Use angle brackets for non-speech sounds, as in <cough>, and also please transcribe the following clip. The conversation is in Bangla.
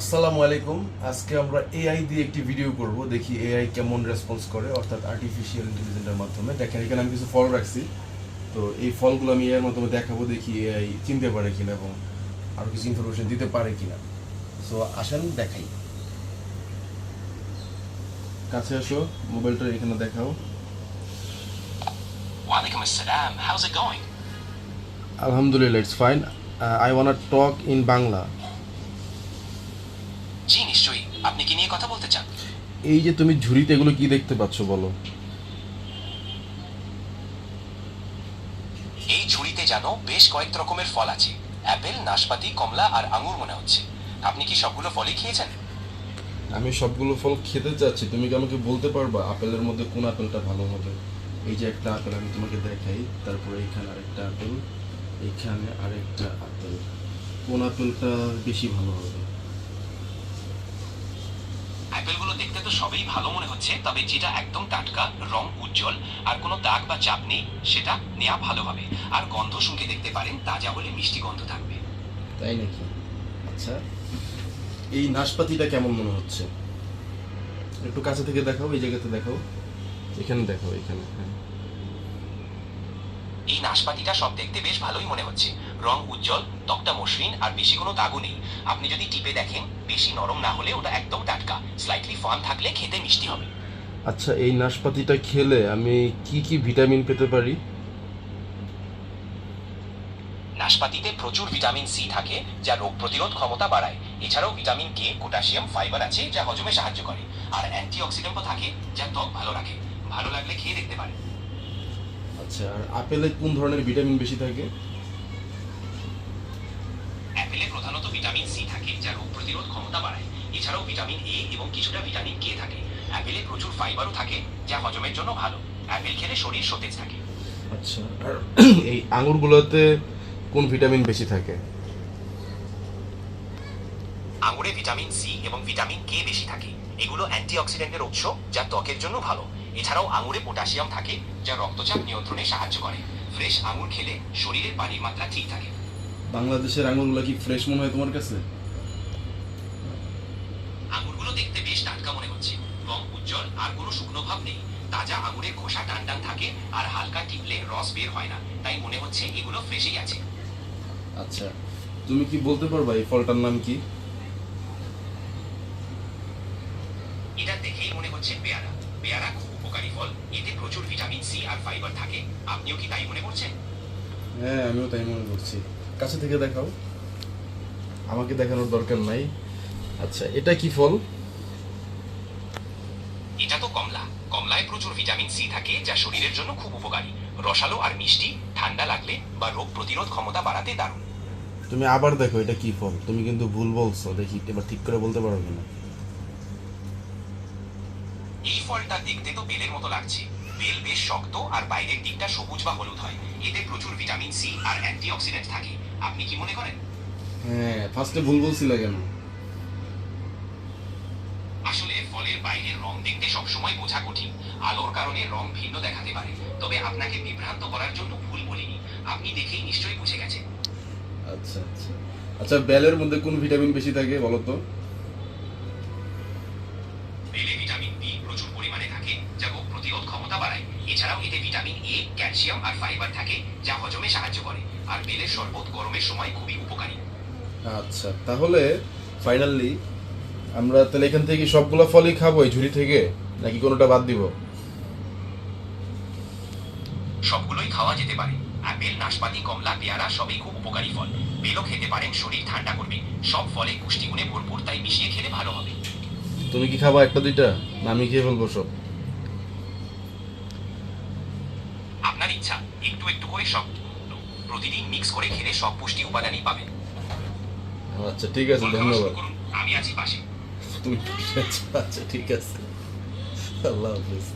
আসসালামু আলাইকুম। আজকে আমরা এআই দিয়ে একটি ভিডিও করব দেখি এআই কেমন রেসপন্স করে অর্থাৎ আর্টিফিশিয়াল ইন্টেলিজেন্সের মাধ্যমে। দেখেন এখানে আমি কিছু ফল রাখছি। তো এই ফলগুলো আমি এআইয়ের মাধ্যমে দেখাবো দেখি এআই চিনতে পারে কিনা এবং আরও কিছু ইনফরমেশন দিতে পারে কিনা। সো আসেন দেখাই। কাছে আসো মোবাইলটা এখানে দেখাও? আলহামদুলিল্লাহ it's fine I want talk in Bangla আপনি কি নিয়ে কথা বলতে চান? এই যে তুমি ঝুড়িতে এগুলো কি দেখতে পাচ্ছ বলো। এই ঝুড়িতে জানো বেশ কয়েক রকমের ফল আছে। অ্যাপেল নাশপাতি কমলা আর আঙুর মনে হচ্ছে। আপনি কি সবগুলো ফলই খেয়েছেন? আমি সবগুলো ফল খেতে চাচ্ছি। তুমি কি আমাকে বলতে পারবা আপেলের মধ্যে কোন আপেলটা ভালো হবে? এই যে একটা আপেল আমি তোমাকে দেখাই তারপরে এখানে আরেকটা আপেল এখানে আরেকটা আপেল। কোন আপেলটা বেশি ভালো হবে অ্যাপেলগুলো দেখতে তো সবই ভালো মনে হচ্ছে তবে যেটা একদম টাটকা রং উজ্জ্বল আর কোনো দাগ বা চাপ নেই সেটা নেওয়া ভালো হবে আর গন্ধ শুঁকে দেখতে পারেন তাজা বলে মিষ্টি গন্ধ থাকবে। তাই নাকি? আচ্ছা। এই নাশপাতিটা কেমন মনে হচ্ছে? একটু কাছে থেকে দেখাও এই জায়গাতে দেখাও। এখানে দেখাও এখানে হ্যাঁ। এই নাশপাতিটা সব দেখতে বেশ ভালোই মনে হচ্ছে। রং উজ্জ্বল ত্বকটা মসৃণ আর বেশি কোনো দাগও নেই। আপনি যদি টিপে দেখেন বেশি নরম না হলে ওটা একদম টাটকা। স্লাইটলি ফার্ম থাকলে খেতে মিষ্টি হবে। আচ্ছা এই নাশপাতিটা খেলে আমি কি কি ভিটামিন পেতে পারি? নাশপাতিতে প্রচুর ভিটামিন সি থাকে যা রোগ প্রতিরোধ ক্ষমতা বাড়ায়। এছাড়াও ভিটামিন কে পটাশিয়াম ফাইবার আছে যা হজমে সাহায্য করে। আর অ্যান্টিঅক্সিডেন্টও থাকে যা ত্বক ভালো রাখে। ভালো লাগলে খেয়ে দেখতে পারেন। আচ্ছা আর আপেলে কোন ধরনের ভিটামিন বেশি থাকে? অ্যাপেলে প্রধানত ভিটামিন সি থাকে যা রোগ প্রতিরোধ ক্ষমতা বাড়ায়। এছাড়াও ভিটামিন এ এবং কিছুটা ভিটামিন কে থাকে। অ্যাপেলে প্রচুর ফাইবারও থাকে যা হজমের জন্য ভালো। অ্যাপেল খেলে শরীর সতেজ থাকে। আচ্ছা আর <clears throat> এই আঙুরগুলোতে কোন ভিটামিন বেশি থাকে? আঙুরে ভিটামিন সি এবং ভিটামিন কে বেশি থাকে। এগুলো অ্যান্টিঅক্সিডেন্টের উৎস যা ত্বকের জন্য ভালো। এছাড়াও আঙুরে পটাশিয়াম থাকে যা রক্তচাপ নিয়ন্ত্রণে সাহায্য করে। ফ্রেশ আঙুর খেলে শরীরের পানির মাত্রা ঠিক থাকে। বাংলাদেশের আঙুরগুলো কি ফ্রেশ মনে হয় তোমার কাছে? আঙুরগুলো দেখতে বেশ টাটকা মনে হচ্ছে। রং উজ্জ্বল আর কোনো শুকনো ভাব নেই। তাজা আঙুরের খোসা টান টান থাকে আর হালকা টিপলে রস বের হয় না। তাই মনে হচ্ছে এগুলো ফ্রেশই আছে। আচ্ছা তুমি কি বলতে পারবা এই ফলটার নাম কি এটা দেখেই মনে হচ্ছে পেয়ারা পেয়ারা খুব উপকারী ফল এতে প্রচুর ভিটামিন সি আর ফাইবার থাকে আপনিও কি তাই মনে করছেন? হ্যাঁ আমিও তাই মনে করছি। কাছে থেকে দেখাও। আমাকে দেখানোর দরকার নাই। আচ্ছা এটা কি ফল? এটা তো কমলা। কমলায় প্রচুর ভিটামিন সি থাকে যা শরীরের জন্য খুব উপকারী। রসালো আর মিষ্টি ঠান্ডা লাগলে বা রোগ প্রতিরোধ ক্ষমতা বাড়াতে দারুণ। তুমি আবার দেখো এটা কি ফল। তুমি কিন্তু ভুল বলছো। দেখি এবার ঠিক করে বলতে পারো কিনা? এই ফলটা দেখতে তো বেলের মতো লাগছে। বেল বেশ শক্ত আর বাইরের দিকটা সবুজ বা হলুদ হয়। এতে প্রচুর ভিটামিন সি আর অ্যান্টিঅক্সিডেন্ট থাকে। আপনি কি মনে করেন? হ্যাঁ ফার্স্টে ভুল বলছিলে কেন? আসলে ফলের বাইরের রং দেখতে সবসময় বোঝা কঠিন আলোর কারণে রং ভিন্ন দেখাতে পারে। তবে আপনাকে বিভ্রান্ত করার জন্য ভুল বলিনি। আপনি দেখেই নিশ্চয়ই বুঝে গেছেন। আচ্ছা আচ্ছা। আচ্ছা বেলের মধ্যে কোন ভিটামিন বেশি থাকে বলো তো ক্যালসিয়াম আর ফাইবার থাকে যা হজমে সাহায্য করে আর বেলের শরবত গরমের সময় খুবই উপকারী। আচ্ছা তাহলে ফাইনালি আমরা তাহলে এখান থেকে সবগুলো ফলই খাব এই ঝুড়ি থেকে নাকি কোনোটা বাদ দিব? সবগুলোই খাওয়া যেতে পারে। আপেল নাশপাতি কমলা পেয়ারা সবই খুব উপকারী ফল। বেলও খেতে পারেন শরীর ঠান্ডা করবে। সব ফলে পুষ্টিগুণে ভরপুর তাই মিশিয়ে খেলে ভালো হবে। তুমি কি খাবা একটা দুইটা? না আমি খেয়ে ফেলব সব। একটু সব। প্রতিদিন মিক্স করে খেলে সব পুষ্টি উপাদানই পাবেন আচ্ছা ঠিক আছে ধন্যবাদ। আমি আছি পাশে। আচ্ছা ঠিক আছে। আল্লাহ হাফিজ।